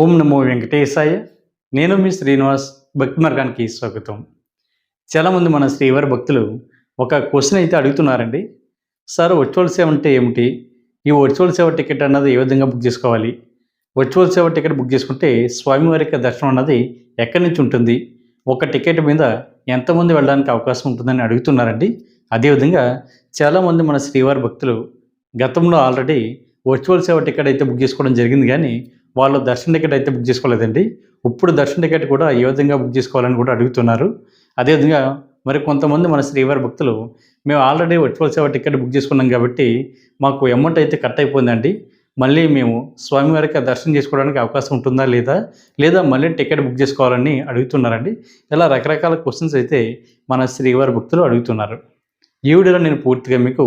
ఓం నమో వెంకటేశాయ. నేను మీ శ్రీనివాస్ భక్తి మార్గానికి స్వాగతం చాలామంది మన శ్రీవారి భక్తులు ఒక క్వశ్చన్ అయితే అడుగుతున్నారండి. సార్ వర్చువల్ సేవ అంటే ఏమిటి? ఈ వర్చువల్ సేవ టికెట్ అన్నది ఏ విధంగా బుక్ చేసుకోవాలి? వర్చువల్ సేవ టికెట్ బుక్ చేసుకుంటే స్వామివారి యొక్క దర్శనం అన్నది ఎక్కడి నుంచి ఉంటుంది? ఒక టికెట్ మీద ఎంతమంది వెళ్ళడానికి అవకాశం ఉంటుందని అడుగుతున్నారండి. అదేవిధంగా చాలామంది మన శ్రీవారి భక్తులు గతంలో ఆల్రెడీ వర్చువల్ సేవ టికెట్ అయితే బుక్ చేసుకోవడం జరిగింది కానీ వాళ్ళు దర్శన టికెట్ అయితే బుక్ చేసుకోలేదండి. ఇప్పుడు దర్శన టికెట్ కూడా ఏ విధంగా బుక్ చేసుకోవాలని కూడా అడుగుతున్నారు. అదేవిధంగా మరి కొంతమంది మన శ్రీవారి భక్తులు మేము ఆల్రెడీ వర్చువల్ సేవ టికెట్ బుక్ చేసుకున్నాం కాబట్టి మాకు అమౌంట్ అయితే కట్ అయిపోయిందండి. మళ్ళీ మేము స్వామివారికి దర్శనం చేసుకోవడానికి అవకాశం ఉంటుందా లేదా లేదా మళ్ళీ టికెట్ బుక్ చేసుకోవాలని అడుగుతున్నారండి. ఇలా రకరకాల క్వశ్చన్స్ అయితే మన శ్రీవారి భక్తులు అడుగుతున్నారు. ఈ వీడియోలో నేను పూర్తిగా మీకు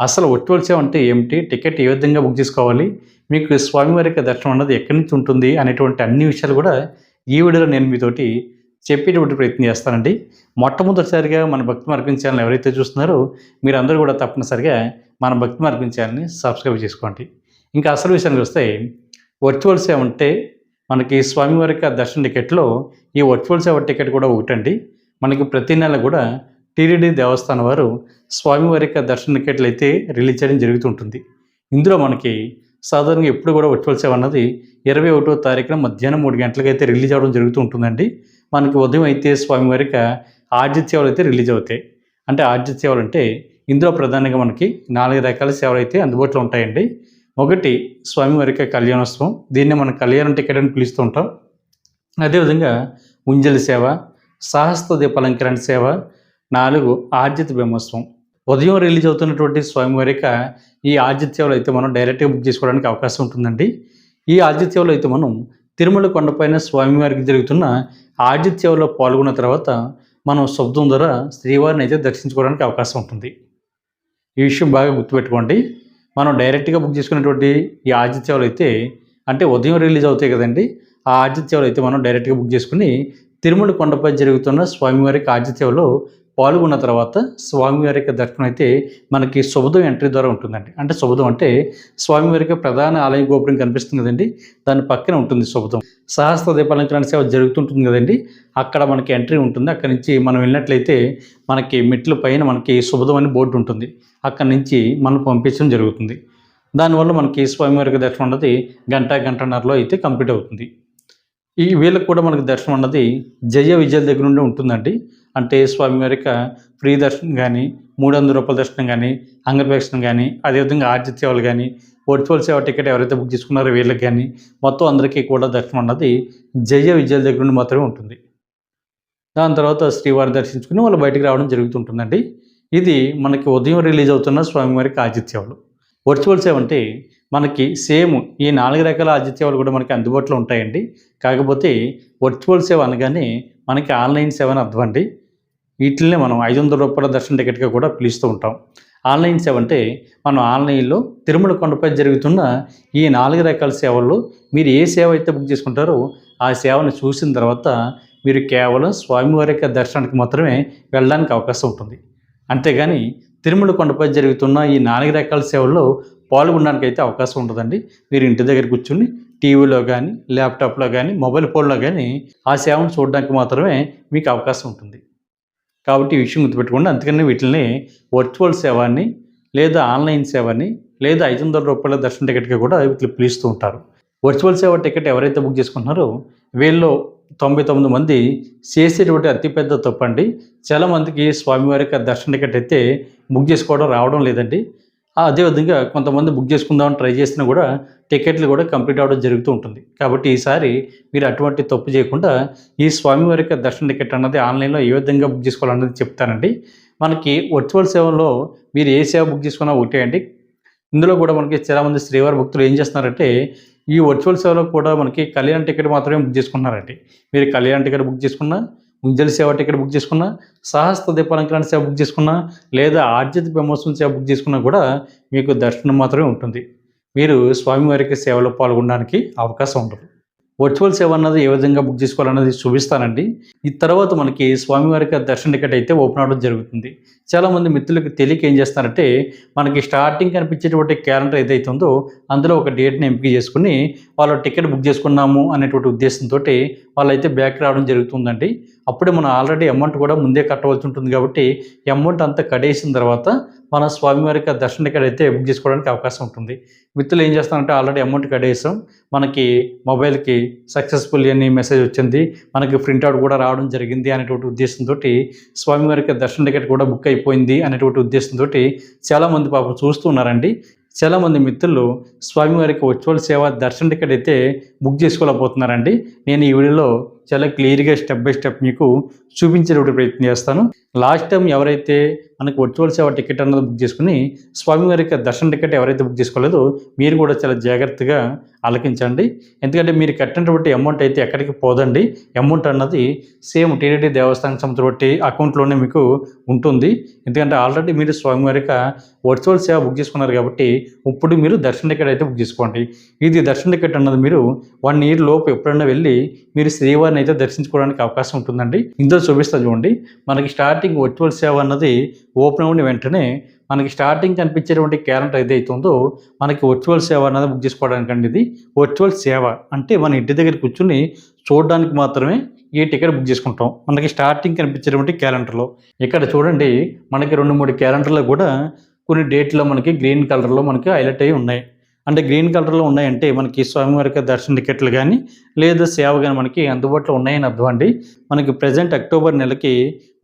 అసలు వర్చువల్ సేవ అంటే ఏమిటి టికెట్ ఏ విధంగా బుక్ చేసుకోవాలి మీకు స్వామివారి యొక్క దర్శనం అన్నది ఎక్కడి నుంచి ఉంటుంది అనేటువంటి అన్ని విషయాలు కూడా ఈ వీడియోలో నేను మీతోటి చెప్పేటువంటి ప్రయత్నం చేస్తానండి. మొట్టమొదటిసారిగా మన భక్తి మార్గం ఛానల్ ఎవరైతే చూస్తున్నారో మీరందరూ కూడా తప్పనిసరిగా మన భక్తి మార్గం ఛానల్ని సబ్స్క్రైబ్ చేసుకోండి. ఇంకా అసలు విషయానికి వస్తే వర్చువల్ సేవ ఉంటే మనకి స్వామివారి యొక్క దర్శన టికెట్లో ఈ వర్చువల్ సేవ టికెట్ కూడా ఒకటండి. మనకి ప్రతి నెల కూడా టీడీడీ దేవస్థానం వారు స్వామివారి యొక్క దర్శన టికెట్లు అయితే రిలీజ్ చేయడం జరుగుతుంటుంది ఇందులో మనకి సాధారణంగా ఎప్పుడు కూడా వర్చువల్ సేవ అన్నది ఇరవై ఒకటో తారీఖున మధ్యాహ్నం మూడు గంటలకు అయితే రిలీజ్ అవ్వడం జరుగుతూ ఉంటుందండి. మనకి ఉదయం అయితే స్వామివారికి ఆర్జిత సేవలు అయితే రిలీజ్ అవుతాయి. అంటే ఆర్జిత సేవలు అంటే ఇందులో ప్రధానంగా మనకి నాలుగు రకాల సేవలు అయితే అందుబాటులో ఉంటాయండి. ఒకటి స్వామివారికి కళ్యాణోత్సవం. దీన్ని మనం కళ్యాణం టికెట్ అని పిలుస్తూ ఉంటాం. అదేవిధంగా ఉంజలి సేవ సహస్త దీపాలంకరణ సేవ నాలుగు ఆర్జిత బ్రహ్మోత్సవం. ఉదయం రిలీజ్ అవుతున్నటువంటి స్వయంవరిక ఈ ఆర్జిత అయితే మనం డైరెక్ట్గా బుక్ చేసుకోవడానికి అవకాశం ఉంటుందండి. ఈ ఆర్జిత అయితే మనం తిరుమల కొండపైన స్వామివారికి జరుగుతున్న ఆర్జిత పాల్గొన్న తర్వాత మనం శబ్దం ద్వారా శ్రీవారిని అయితే దర్శించుకోవడానికి అవకాశం ఉంటుంది. ఈ విషయం బాగా గుర్తుపెట్టుకోండి. మనం డైరెక్ట్గా బుక్ చేసుకున్నటువంటి ఈ ఆర్జిత అయితే అంటే ఉదయం రిలీజ్ అవుతాయి కదండి. ఆ ఆర్జిత అయితే మనం డైరెక్ట్గా బుక్ చేసుకుని తిరుమల కొండపై జరుగుతున్న స్వామివారికి ఆర్జిత పాల్గొన్న తర్వాత స్వామివారి యొక్క దర్శనం అయితే మనకి శుభదం ఎంట్రీ ద్వారా ఉంటుందండి. అంటే శుభదం అంటే స్వామివారి యొక్క ప్రధాన ఆలయ గోపురం కనిపిస్తుంది కదండి. దాని పక్కన ఉంటుంది శుభదం సహస్ర దీపాలంకరణ సేవ జరుగుతుంటుంది కదండి. అక్కడ మనకి ఎంట్రీ ఉంటుంది. అక్కడ నుంచి మనం వెళ్ళినట్లయితే మనకి మెట్ల పైన మనకి శుభదం అని బోర్డు ఉంటుంది. అక్కడి నుంచి మనం పంపించడం జరుగుతుంది. దానివల్ల మనకి స్వామివారికి దర్శనం అన్నది గంట గంటన్నరలో అయితే కంప్లీట్ అవుతుంది. ఈ వీళ్ళకి కూడా మనకి దర్శనం అన్నది జయ విజయాల దగ్గర నుండి ఉంటుందండి. అంటే స్వామివారి యొక్క ఫ్రీ దర్శనం కానీ మూడు వందల రూపాయల దర్శనం కానీ అంగప్రదక్షిణం కానీ అదేవిధంగా ఆర్జిత సేవలు కానీ వర్చువల్ సేవ టికెట్ ఎవరైతే బుక్ చేసుకున్నారో వీళ్ళకి కానీ మొత్తం అందరికీ కూడా దర్శనం అన్నది జయ విజయాల దగ్గర నుండి మాత్రమే ఉంటుంది. దాని తర్వాత శ్రీవారిని దర్శించుకుని వాళ్ళు బయటకు రావడం జరుగుతుంటుందండి. ఇది మనకి ఉదయం రిలీజ్ అవుతున్న స్వామివారికి ఆతిథ్యాలు వర్చువల్ సేవ అంటే మనకి సేమ్ ఈ నాలుగు రకాల ఆర్జిత సేవలు కూడా మనకి అందుబాటులో ఉంటాయండి. కాకపోతే వర్చువల్ సేవ అనగానే మనకి ఆన్లైన్ సేవ అని అర్థం అండి. వీటిల్నే మనం ఐదు వందల రూపాయల దర్శన టికెట్గా కూడా పిలుస్తూ ఉంటాం. ఆన్లైన్ సేవ అంటే మనం ఆన్లైన్లో తిరుమల కొండపై జరుగుతున్న ఈ నాలుగు రకాల సేవల్లో మీరు ఏ సేవ అయితే బుక్ చేసుకుంటారో ఆ సేవను చూసిన తర్వాత మీరు కేవలం స్వామివారి యొక్క దర్శనానికి మాత్రమే వెళ్ళడానికి అవకాశం ఉంటుంది. అంతేగాని తిరుమల కొండపై జరుగుతున్న ఈ నాలుగు రకాల సేవల్లో పాల్గొనడానికి అయితే అవకాశం ఉండదండి మీరు ఇంటి దగ్గర కూర్చుని టీవీలో కానీ ల్యాప్టాప్లో కానీ మొబైల్ ఫోన్లో కానీ ఆ సేవను చూడడానికి మాత్రమే మీకు అవకాశం ఉంటుంది. కాబట్టి ఈ విషయం గుర్తుపెట్టుకోండి. అందుకని వీటిని వర్చువల్ సేవాన్ని లేదా ఆన్లైన్ సేవని లేదా ఐదు వందల రూపాయల దర్శన టికెట్గా కూడా వీటిని పిలుస్తూ ఉంటారు. వర్చువల్ సేవ టికెట్ ఎవరైతే బుక్ చేసుకుంటున్నారో వీళ్ళు తొంభై తొమ్మిది మంది చేసేటువంటి అతిపెద్ద తప్పు అండి చాలామందికి స్వామివారి యొక్క దర్శన టికెట్ అయితే బుక్ చేసుకోవడం రావడం లేదండి. అదేవిధంగా కొంతమంది బుక్ చేసుకుందామని ట్రై చేసినా కూడా టికెట్లు కూడా కంప్లీట్ అవ్వడం జరుగుతూ ఉంటుంది. కాబట్టి ఈసారి మీరు అటువంటి తప్పు చేయకుండా ఈ స్వామివారి యొక్క దర్శన టికెట్ అన్నది ఆన్లైన్లో ఏ విధంగా బుక్ చేసుకోవాలన్నది చెప్తానండి. మనకి వర్చువల్ సేవలో మీరు ఏ సేవ బుక్ చేసుకున్నా ఒకటే అండి. ఇందులో కూడా మనకి చాలామంది శ్రీవారి భక్తులు ఏం చేస్తున్నారంటే ఈ వర్చువల్ సేవలో కూడా మనకి కళ్యాణ టికెట్ మాత్రమే బుక్ చేసుకున్నారండి. మీరు కళ్యాణ టికెట్ బుక్ చేసుకున్నా ముంజల్ సేవ టికెట్ బుక్ చేసుకున్నా సహస్త దీపాలంకరణ సేవ బుక్ చేసుకున్నా లేదా ఆర్జిత బ్రహ్మోత్సవం సేవ బుక్ చేసుకున్నా కూడా మీకు దర్శనం మాత్రమే ఉంటుంది. మీరు స్వామివారికి సేవలో పాల్గొనడానికి అవకాశం ఉండదు వర్చువల్ సేవ అన్నది ఏ విధంగా బుక్ చేసుకోవాలన్నది చూపిస్తానండి. ఈ తర్వాత మనకి స్వామివారికి దర్శన టికెట్ అయితే ఓపెన్ అవడం జరుగుతుంది. చాలామంది మిత్రులకు తెలియక ఏం చేస్తారంటే మనకి స్టార్టింగ్ కనిపించేటువంటి క్యాలెండర్ ఏదైతే ఉందో అందులో ఒక డేట్ని ఎంపిక చేసుకుని వాళ్ళు టికెట్ బుక్ చేసుకున్నాము అనేటువంటి ఉద్దేశంతో వాళ్ళైతే బ్యాక్ రావడం జరుగుతుందండి. అప్పుడే మనం ఆల్రెడీ అమౌంట్ కూడా ముందే కట్టవలసి ఉంటుంది కాబట్టి అమౌంట్ అంతా కడేసిన తర్వాత మన స్వామివారి దర్శన టికెట్ అయితే బుక్ చేసుకోవడానికి అవకాశం ఉంటుంది. మిత్రులు ఏం చేస్తారంటే ఆల్రెడీ అమౌంట్ కట్టేసాం. మనకి మొబైల్కి సక్సెస్ఫుల్ అని మెసేజ్ వచ్చింది. మనకి ప్రింట్అవుట్ కూడా రావడం జరిగింది అనేటువంటి ఉద్దేశంతో స్వామివారికి దర్శన టికెట్ కూడా బుక్ అయిపోయింది అనేటువంటి ఉద్దేశంతో చాలామంది పాపం చూస్తున్నారండి చాలామంది మిత్రులు స్వామివారికి వర్చువల్ సేవ దర్శన టికెట్ అయితే బుక్ చేసుకోలేకపోతున్నారండి. నేను ఈ వీడియోలో చాలా క్లియర్గా స్టెప్ బై స్టెప్ మీకు చూపించేటువంటి ప్రయత్నం చేస్తాను. లాస్ట్ టైం ఎవరైతే మనకు వర్చువల్ సేవ టికెట్ అన్నది బుక్ చేసుకుని స్వామివారికి దర్శన టికెట్ ఎవరైతే బుక్ చేసుకోలేదో మీరు కూడా చాలా జాగ్రత్తగా ఆలకించండి. ఎందుకంటే మీరు కట్టినటువంటి అమౌంట్ అయితే ఎక్కడికి పోదండి. అమౌంట్ అన్నది సేమ్ టీడీడీ దేవస్థానం సంస్థ బట్టి అకౌంట్లోనే మీకు ఉంటుంది. ఎందుకంటే ఆల్రెడీ మీరు స్వామివారికి వర్చువల్ సేవ బుక్ చేసుకున్నారు కాబట్టి ఇప్పుడు మీరు దర్శన టికెట్ అయితే బుక్ చేసుకోండి. ఇది దర్శన టికెట్ అన్నది మీరు వన్ ఇయర్ లోపు ఎప్పుడైనా వెళ్ళి మీరు శ్రీవారిని అయితే దర్శించుకోవడానికి అవకాశం ఉంటుందండి. ఇందులో చూపిస్తా చూడండి. మనకి స్టార్టింగ్ వర్చువల్ సేవ అన్నది ఓపెన్ అయిన వెంటనే మనకి స్టార్టింగ్ కనిపించేటువంటి క్యాలెండర్ ఏదైతే ఉందో మనకి వర్చువల్ సేవ అన్నది బుక్ చేసుకోవడానికి అండి ఇది. వర్చువల్ సేవ అంటే మన ఇంటి దగ్గర కూర్చుని చూడడానికి మాత్రమే ఈ టికెట్ బుక్ చేసుకుంటాం. మనకి స్టార్టింగ్ కనిపించేటువంటి క్యాలెండర్లో ఇక్కడ చూడండి మనకి రెండు మూడు క్యాలెండర్లో కూడా కొన్ని డేట్లో మనకి గ్రీన్ కలర్లో మనకి హైలైట్ అయి ఉన్నాయి. అంటే గ్రీన్ కలర్లో ఉన్నాయంటే మనకి స్వామివారికి దర్శన టికెట్లు కానీ లేదా సేవ కానీ మనకి అందుబాటులో ఉన్నాయని అర్థం అండి. మనకి ప్రజెంట్ అక్టోబర్ నెలకి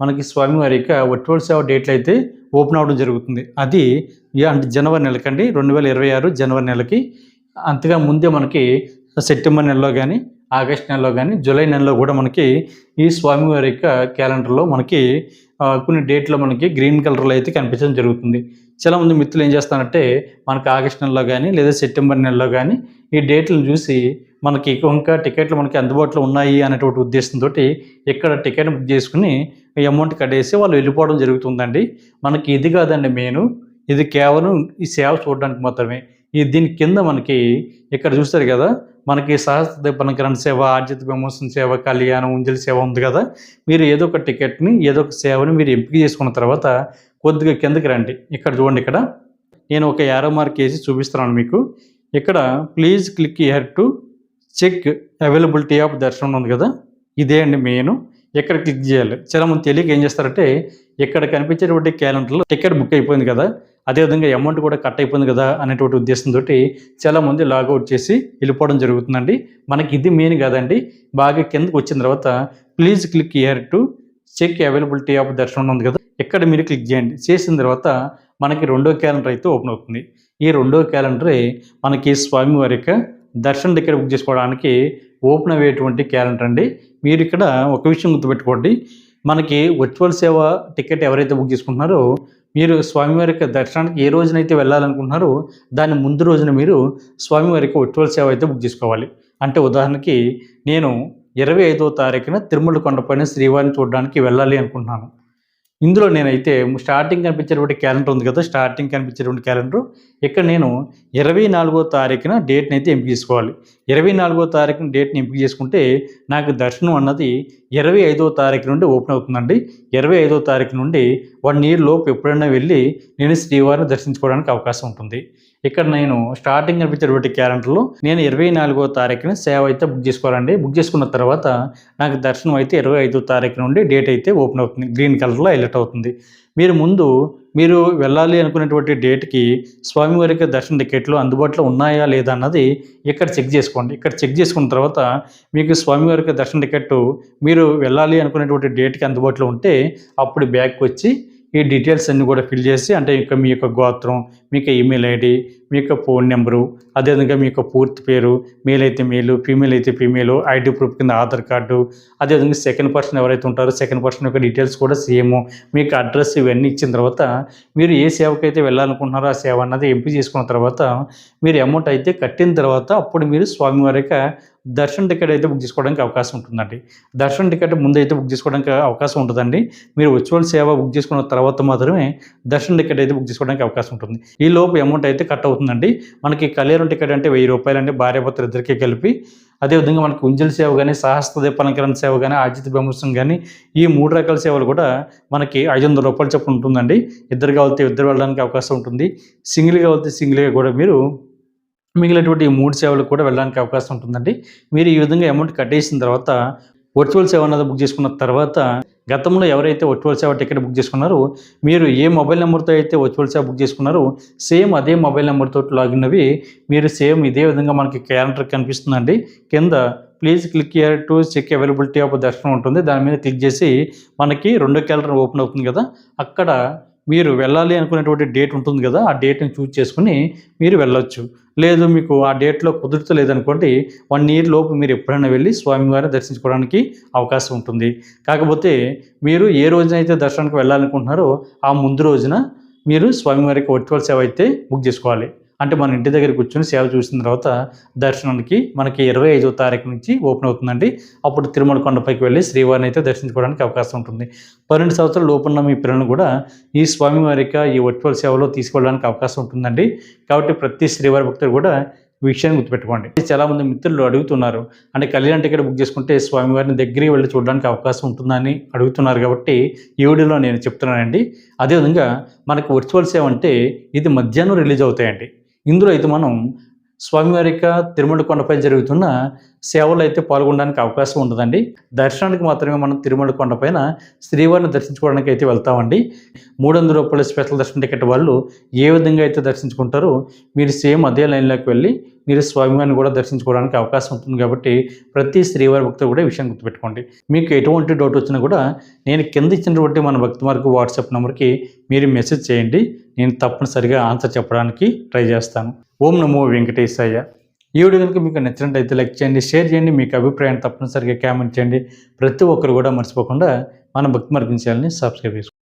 మనకి స్వామివారి యొక్క వర్చువల్ సేవ డేట్లు అయితే ఓపెన్ అవ్వడం జరుగుతుంది. అది అంటే జనవరి నెలకండి. రెండు వేల ఇరవై ఆరు జనవరి నెలకి. అంతగా ముందే మనకి సెప్టెంబర్ నెలలో కానీ ఆగస్ట్ నెలలో కానీ జూలై నెలలో కూడా మనకి ఈ స్వామివారి యొక్క క్యాలెండర్లో మనకి కొన్ని డేట్లో మనకి గ్రీన్ కలర్లో అయితే కనిపించడం జరుగుతుంది. చాలామంది మిత్రులు ఏం చేస్తారంటే మనకి ఆగస్ట్ నెలలో కానీ లేదా సెప్టెంబర్ నెలలో కానీ ఈ డేట్లను చూసి మనకి ఇంకా టికెట్లు మనకి అందుబాటులో ఉన్నాయి అనేటువంటి ఉద్దేశంతో ఇక్కడ టికెట్ బుక్ చేసుకుని అమౌంట్ కట్టేసి వాళ్ళు వెళ్ళిపోవడం జరుగుతుందండి. మనకి ఇది కాదండి మెయిన్. ఇది కేవలం ఈ సేవ చూడడానికి మాత్రమే. ఈ దీని కింద మనకి ఇక్కడ చూస్తారు కదా మనకి సహస్ర దీపనకరణ సేవ ఆర్జిత విమోచన సేవ కళ్యాణం ఉంజలి సేవ ఉంది కదా. మీరు ఏదో ఒక టికెట్ని ఏదో ఒక సేవని మీరు ఎంపిక చేసుకున్న తర్వాత కొద్దిగా కిందకి రండి. ఇక్కడ చూడండి ఇక్కడ. నేను ఒక యారో మార్క్ వేసి చూపిస్తున్నాను మీకు. ఇక్కడ please click here to check availability of దర్శనం ఉంది కదా? ఇదే అండి మెయిన్. ఎక్కడ క్లిక్ చేయాలి? చాలా మంది తెలియక ఏం చేస్తారంటే ఇక్కడ కనిపించేటువంటి క్యాలెండర్లో టికెట్ బుక్ అయిపోయింది కదా అదేవిధంగా అమౌంట్ కూడా కట్ అయిపోయింది కదా అనేటువంటి ఉద్దేశంతో చాలా మంది లాగౌట్ చేసి వెళ్ళిపోవడం జరుగుతుందండి. మనకి ఇది మెయిన్ కాదండి. బాగా కిందకి వచ్చిన తర్వాత please click here to check availability of దర్శనం ఉంది కదా ఇక్కడ మీరు క్లిక్ చేయండి. చేసిన తర్వాత మనకి రెండో క్యాలెండర్ అయితే ఓపెన్ అవుతుంది. ఈ రెండో క్యాలెండరే మనకి స్వామివారి యొక్క దర్శన టికెట్ బుక్ చేసుకోవడానికి ఓపెన్ అయ్యేటువంటి క్యాలెండర్ అండి. మీరు ఇక్కడ ఒక విషయం గుర్తుపెట్టుకోండి. మనకి వర్చువల్ సేవ టికెట్ ఎవరైతే బుక్ చేసుకుంటున్నారో మీరు స్వామివారి యొక్క దర్శనానికి ఏ రోజునైతే వెళ్ళాలనుకుంటున్నారో దాని ముందు రోజున మీరు స్వామివారి యొక్క వర్చువల్ సేవ అయితే బుక్ చేసుకోవాలి. అంటే ఉదాహరణకి నేను ఇరవై ఐదో తారీఖున తిరుమల కొండపైన శ్రీవారిని చూడడానికి వెళ్ళాలి అనుకుంటున్నాను. ఇందులో నేనైతే స్టార్టింగ్ కనిపించేటువంటి క్యాలెండర్ ఉంది కదా స్టార్టింగ్ కనిపించేటువంటి క్యాలెండర్ ఇక్కడ నేను ఇరవై నాలుగో తారీఖున డేట్ని అయితే ఎంపిక చేసుకోవాలి. ఇరవై నాలుగో తారీఖున డేట్ని ఎంపిక చేసుకుంటే నాకు దర్శనం అన్నది ఇరవై ఐదో తారీఖు నుండి ఓపెన్ అవుతుందండి. ఇరవై ఐదో తారీఖు నుండి వన్ ఇయర్ లోపు ఎప్పుడైనా వెళ్ళి నేను శ్రీవారిని దర్శించుకోవడానికి అవకాశం ఉంటుంది. ఇక్కడ నేను స్టార్టింగ్ కనిపించేటువంటి క్యాలెండర్లో నేను ఇరవై నాలుగో తారీఖున సేవ అయితే బుక్ చేసుకోవాలండి. బుక్ చేసుకున్న తర్వాత నాకు దర్శనం అయితే ఇరవై ఐదో తారీఖు నుండి డేట్ అయితే ఓపెన్ అవుతుంది. గ్రీన్ కలర్లో హైలైట్ అవుతుంది. మీరు ముందు మీరు వెళ్ళాలి అనుకునేటువంటి డేట్కి స్వామివారికి దర్శన టికెట్లు అందుబాటులో ఉన్నాయా లేదా అన్నది ఇక్కడ చెక్ చేసుకోండి. ఇక్కడ చెక్ చేసుకున్న తర్వాత మీకు స్వామివారికి దర్శన టికెట్ మీరు వెళ్ళాలి అనుకునేటువంటి డేట్కి అందుబాటులో ఉంటే అప్పుడు బ్యాగ్కి వచ్చి ఈ డీటెయిల్స్ అన్నీ కూడా ఫిల్ చేసి అంటే ఇక మీ యొక్క గోత్రం మీ యొక్క ఈమెయిల్ ఐడి మీ యొక్క ఫోన్ నెంబరు అదేవిధంగా మీ యొక్క పూర్తి పేరు మేల్ అయితే మేలు ఫీమేల్ అయితే ఫీమేల్ ఐడి ప్రూఫ్ కింద ఆధార్ కార్డు అదేవిధంగా సెకండ్ పర్సన్ ఎవరైతే ఉంటారో సెకండ్ పర్సన్ యొక్క డీటెయిల్స్ కూడా సేమ్ మీకు అడ్రస్ ఇవన్నీ ఇచ్చిన తర్వాత మీరు ఏ సేవకైతే వెళ్ళాలనుకుంటున్నారో ఆ సేవ అన్నది ఎంపిక చేసుకున్న తర్వాత మీరు అమౌంట్ అయితే కట్టిన తర్వాత అప్పుడు మీరు స్వామివారి యొక్క దర్శన టికెట్ అయితే బుక్ చేసుకోవడానికి అవకాశం ఉంటుందండి. దర్శన టికెట్ ముందు అయితే బుక్ చేసుకోవడానికి అవకాశం ఉంటుందండి. మీరు వర్చువల్ సేవ బుక్ చేసుకున్న తర్వాత మాత్రమే దర్శన టికెట్ అయితే బుక్ చేసుకోవడానికి అవకాశం ఉంటుంది. ఈ ఈ లోపు అమౌంట్ అయితే కట్ అవుతుందండి. మనకి కళ్యాణం టికెట్ అంటే వెయ్యి రూపాయలండి. భార్యాభర్తలు ఇద్దరికి కలిపి. అదేవిధంగా మనకి ఉంజల్ సేవ కానీ సహస్త దీపాలంకరణ సేవ కానీ ఆజిత్ బెమర్సం కానీ ఈ మూడు రకాల సేవలు కూడా మనకి ఐదు వందల రూపాయలు చొప్పున ఉంటుందండి. ఇద్దరు కావాలితే ఇద్దరు వెళ్ళడానికి అవకాశం ఉంటుంది. సింగిల్గా వెళ్తే సింగిల్గా కూడా మీరు మిగిలినటువంటి ఈ మూడు సేవలు కూడా వెళ్ళడానికి అవకాశం ఉంటుందండి. మీరు ఈ విధంగా అమౌంట్ కట్టేసిన తర్వాత వర్చువల్ సేవ అన్నది బుక్ చేసుకున్న తర్వాత గతంలో ఎవరైతే వర్చువల్ సేవ టికెట్ బుక్ చేసుకున్నారో మీరు ఏ మొబైల్ నెంబర్తో అయితే వర్చువల్ సేవ బుక్ చేసుకున్నారో సేమ్ అదే మొబైల్ నెంబర్తో లాగిన్ అవి మీరు సేమ్ ఇదే విధంగా మనకి క్యాలెండర్ కనిపిస్తుందండి. కింద please click here to check availability of దర్శనం ఉంటుంది. దాని మీద క్లిక్ చేసి మనకి రెండో క్యాలెండర్ ఓపెన్ అవుతుంది కదా అక్కడ మీరు వెళ్ళాలి అనుకునేటువంటి డేట్ ఉంటుంది కదా ఆ డేట్ని చూజ్ చేసుకుని మీరు వెళ్ళొచ్చు. లేదు మీకు ఆ డేట్లో కుదురుతలేదనుకోండి వన్ ఇయర్ లోపు మీరు ఎప్పుడైనా వెళ్ళి స్వామివారిని దర్శించుకోవడానికి అవకాశం ఉంటుంది. కాకపోతే మీరు ఏ రోజునైతే దర్శనానికి వెళ్ళాలనుకుంటున్నారో ఆ ముందు రోజున మీరు స్వామివారికి వర్చువల్ సేవ అయితే బుక్ చేసుకోవాలి. అంటే మన ఇంటి దగ్గర కూర్చొని సేవ చూసిన తర్వాత దర్శనానికి మనకి ఇరవై ఐదో తారీఖు నుంచి ఓపెన్ అవుతుందండి. అప్పుడు తిరుమల కొండపైకి వెళ్ళి శ్రీవారిని అయితే దర్శించుకోవడానికి అవకాశం ఉంటుంది. పన్నెండు సంవత్సరాలు లోపున్న మీ పిల్లలను కూడా ఈ స్వామివారిక ఈ వర్చువల్ సేవలో తీసుకెళ్ళడానికి అవకాశం ఉంటుందండి. కాబట్టి ప్రతి శ్రీవారి భక్తులు కూడా విషయాన్ని గుర్తుపెట్టుకోండి. చాలామంది మిత్రులు అడుగుతున్నారు. అంటే కళ్యాణ టికెట్ బుక్ చేసుకుంటే స్వామివారిని దగ్గరికి వెళ్ళి చూడడానికి అవకాశం ఉంటుందని అడుగుతున్నారు కాబట్టి ఈ వీడియోలో నేను చెప్తున్నానండి. అదేవిధంగా మనకు వర్చువల్ సేవ అంటే ఇది మధ్యాహ్నం రిలీజ్ అవుతాయండి. ఇందులో అయితే మనం స్వామివారిక తిరుమల కొండపై జరుగుతున్న సేవలు అయితే పాల్గొనడానికి అవకాశం ఉండదండి దర్శనానికి మాత్రమే మనం తిరుమల కొండపైన శ్రీవారిని దర్శించుకోవడానికి అయితే వెళ్తామండి. మూడు వందల రూపాయల స్పెషల్ దర్శన టికెట్ వాళ్ళు ఏ విధంగా అయితే దర్శించుకుంటారో మీరు సేమ్ అదే లైన్లోకి వెళ్ళి మీరు స్వామివారిని కూడా దర్శించుకోవడానికి అవకాశం ఉంటుంది కాబట్టి ప్రతి శ్రీవారి భక్తులు కూడా ఈ విషయం గుర్తుపెట్టుకోండి. మీకు ఎటువంటి డౌట్ వచ్చినా కూడా నేను కింద ఇచ్చినటువంటి మన భక్తి మార్కు వాట్సాప్ నెంబర్కి మీరు మెసేజ్ చేయండి. నేను తప్పనిసరిగా ఆన్సర్ చెప్పడానికి ట్రై చేస్తాను. ఓం నమో వెంకటేశయ్య. ఈ వీడియో కనుక మీకు నచ్చినట్టయితే లైక్ చేయండి షేర్ చేయండి మీకు అభిప్రాయం తప్పనిసరిగా కామెంట్ చేయండి. ప్రతి ఒక్కరు కూడా మర్చిపోకుండా మన భక్తి మార్గం సబ్స్క్రైబ్ చేసుకోండి.